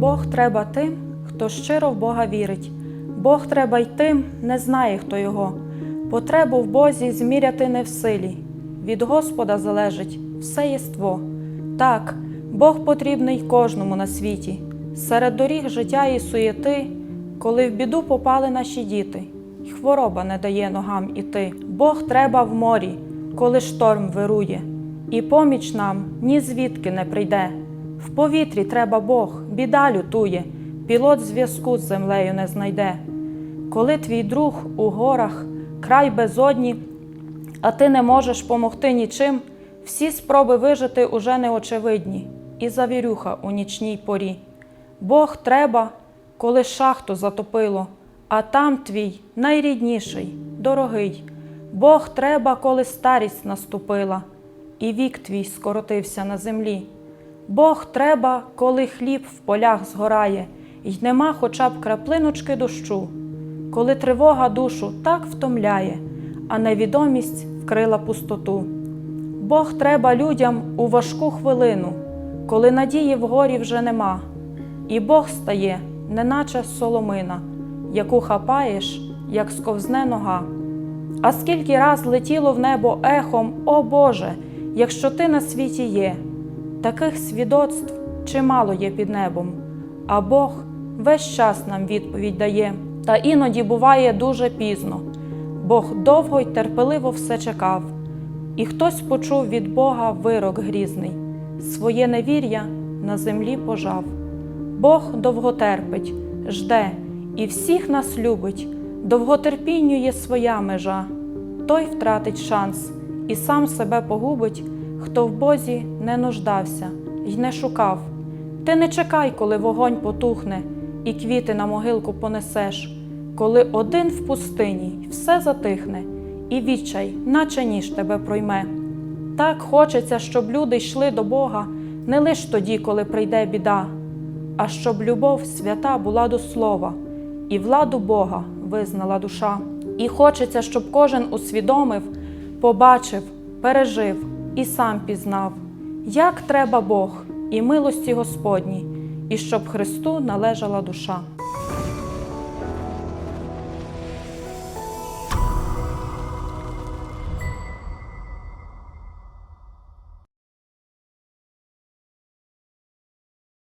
Бог треба тим, хто щиро в Бога вірить. Бог треба й тим, не знає, хто його. Потребу в Бозі зміряти не в силі. Від Господа залежить все єство. Так, Бог потрібний кожному на світі. Серед доріг життя і суєти, коли в біду попали наші діти, й хвороба не дає ногам іти. Бог треба в морі, коли шторм вирує, і поміч нам ні звідки не прийде. В повітрі треба Бог, біда лютує, пілот зв'язку з землею не знайде. Коли твій друг у горах, край безодні, а ти не можеш помогти нічим, всі спроби вижити уже неочевидні, і завірюха у нічній порі. Бог треба, коли шахту затопило, а там твій найрідніший, дорогий. Бог треба, коли старість наступила, і вік твій скоротився на землі. Бог треба, коли хліб в полях згорає, й нема хоча б краплиночки дощу, коли тривога душу так втомляє, а невідомість вкрила пустоту. Бог треба людям у важку хвилину, коли надії вгорі вже нема, і Бог стає, неначе соломина, яку хапаєш, як сковзне нога. А скільки раз летіло в небо ехом, о Боже, якщо ти на світі є, таких свідоцтв чимало є під небом, а Бог весь час нам відповідь дає, та іноді буває дуже пізно. Бог довго й терпеливо все чекав, і хтось почув від Бога вирок грізний, своє невір'я на землі пожав. Бог довго терпить, жде і всіх нас любить, довготерпінню є своя межа. Той втратить шанс і сам себе погубить, хто в Бозі не нуждався й не шукав. Ти не чекай, коли вогонь потухне, і квіти на могилку понесеш, коли один в пустині все затихне, і відчай, наче ніж тебе пройме. Так хочеться, щоб люди йшли до Бога не лиш тоді, коли прийде біда, а щоб любов свята була до слова, і владу Бога визнала душа. І хочеться, щоб кожен усвідомив, побачив, пережив і сам пізнав, як треба Бог і милості Господні, і щоб Христу належала душа.